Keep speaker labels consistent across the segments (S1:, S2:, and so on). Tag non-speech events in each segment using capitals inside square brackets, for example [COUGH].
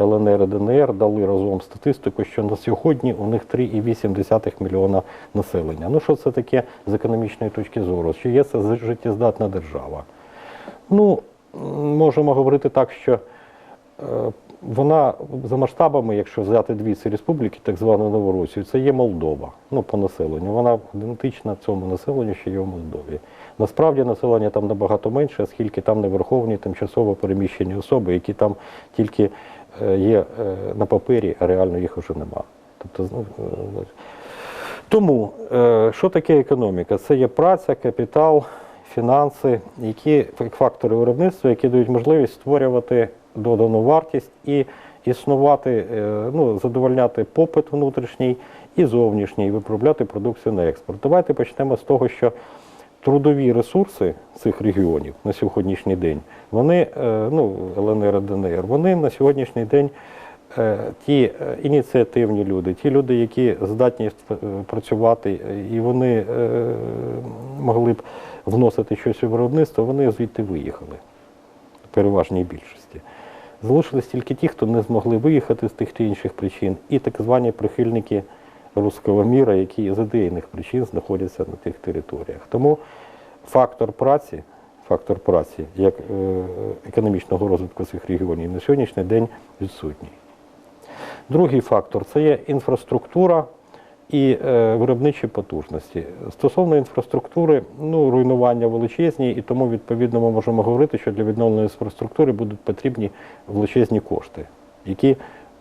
S1: ЛНР і ДНР дали разом статистику, що на сьогодні у них 3,8 мільйона населення. Ну що це таке з економічної точки зору? Чи є це життєздатна держава? Ну, можемо говорити так, що е, вона за масштабами, якщо взяти дві ці республіки, так звану Новоросію, це є Молдова. Ну, по населенню. Вона ідентична цьому населенню, що є в Молдові. Насправді населення там набагато менше, оскільки там не верховні тимчасово переміщені особи, які там тільки є е, на папері, а реально їх вже нема. Тобто, ну, е, тому, е, що таке економіка? Це є праця, капітал, фінанси, які фактори виробництва, які дають можливість створювати додану вартість і існувати, е, ну, задовольняти попит внутрішній і зовнішній, і виправляти продукцію на експорт. Давайте почнемо з того, що трудові ресурси цих регіонів на сьогоднішній день, вони, е, ну, ЛНР, ДНР, вони на сьогоднішній день е, ті е, ініціативні люди, ті люди, які здатні працювати, і вони могли б вносити щось у виробництво, вони звідти виїхали в переважній більшості. Залишились тільки ті, хто не змогли виїхати з тих чи інших причин, і так звані прихильники руського міра, які з ідейних причин знаходяться на тих територіях. Тому фактор праці, фактор праці як е, економічного розвитку цих регіонів на сьогоднішній день відсутній. Другий фактор це є інфраструктура і е, виробничі потужності. Стосовно інфраструктури, ну, руйнування величезні, і тому відповідно ми можемо говорити, що для відновлення інфраструктури будуть потрібні величезні кошти, які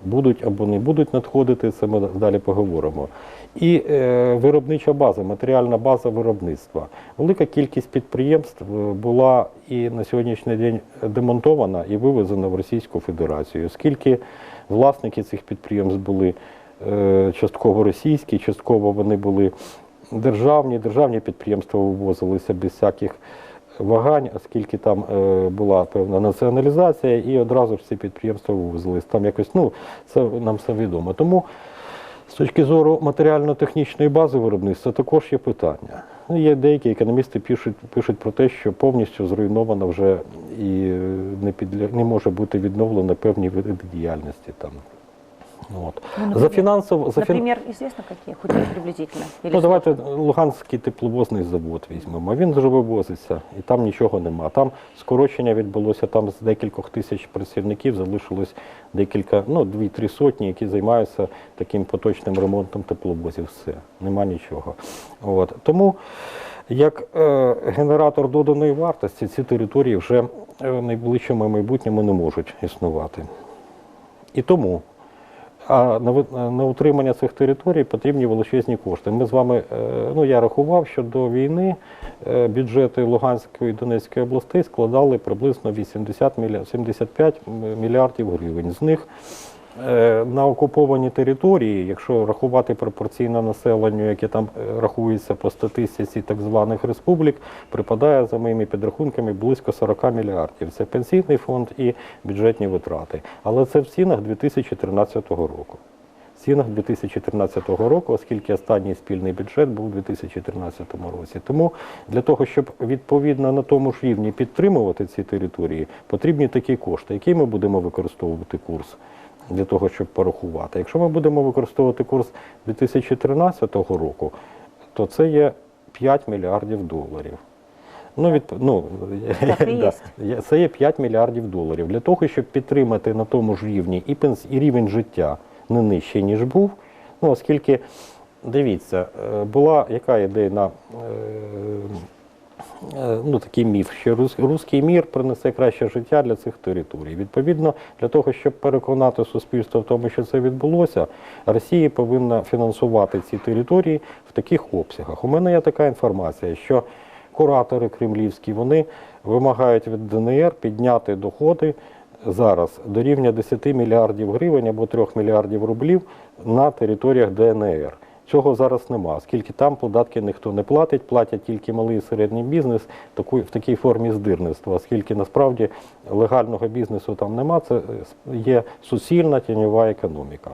S1: будуть або не будуть надходити, це ми далі поговоримо. І е, виробнича база, матеріальна база виробництва. Велика кількість підприємств е, була і на сьогоднішній день демонтована і вивезена в Російську Федерацію, оскільки власники цих підприємств були е, частково російські, частково вони були державні. Державні підприємства вивозилися без всяких вагань, оскільки там е, була певна націоналізація, і одразу ж ці підприємства вивозились. Там якось, ну, це нам все відомо. Тому з точки зору матеріально-технічної бази виробництва також є питання. Ну, Є деякі економісти пишуть, пишуть про те, що повністю зруйновано вже і не, підля... не може бути відновлено певні види діяльності там. От.
S2: Ну,
S1: за
S2: наприклад,
S1: фінансово, за.
S2: Например, известно какие, хоть приблизительно? Или
S1: Ну, давайте Луганський тепловозний завод візьмемо. Він вже вивозиться, і там нічого нема. Там скорочення відбулося, там з декількох тисяч працівників залишилось декілька, ну, дві-три сотні, які займаються таким поточним ремонтом тепловозів. Все, нема нічого. От. Тому як е, генератор доданої вартості ці території вже е, в найближчому майбутньому не можуть існувати. І тому а на, утримання цих територій потрібні величезні кошти. Ми з вами, е, ну я рахував, що до війни е, бюджети Луганської і Донецької областей складали приблизно 80 мільярдів, 75 мільярдів гривень. З них на окуповані території, якщо рахувати пропорційно населенню, яке там е, рахується по статистиці так званих республік, припадає за моїми підрахунками близько 40 мільярдів. Це пенсійний фонд і бюджетні витрати. Але це в цінах 2013 року. В цінах 2013 року, оскільки останній спільний бюджет був у 2013 році. Тому для того, щоб відповідно на тому ж рівні підтримувати ці території, потрібні такі кошти, які ми будемо використовувати курс для того, щоб порахувати. Якщо ми будемо використовувати курс 2013 року, то це є 5 мільярдів доларів. Ну, від, ну, [LAUGHS] да, це є 5 мільярдів доларів. Для того, щоб підтримати на тому ж рівні і, пенс, і рівень життя не нижчий, ніж був. Ну, оскільки, дивіться, е, була яка ідея на е, е, ну, такий міф, що рус- руський мір принесе краще життя для цих територій. Відповідно, для того, щоб переконати суспільство в тому, що це відбулося, Росія повинна фінансувати ці території в таких обсягах. У мене є така інформація, що куратори кремлівські вони вимагають від ДНР підняти доходи зараз до рівня 10 мільярдів гривень або 3 мільярдів рублів на територіях ДНР. Цього зараз нема, оскільки там податки ніхто не платить, платять тільки малий і середній бізнес в такій формі здирництва, оскільки насправді легального бізнесу там нема, це е, є суцільна тіньова економіка.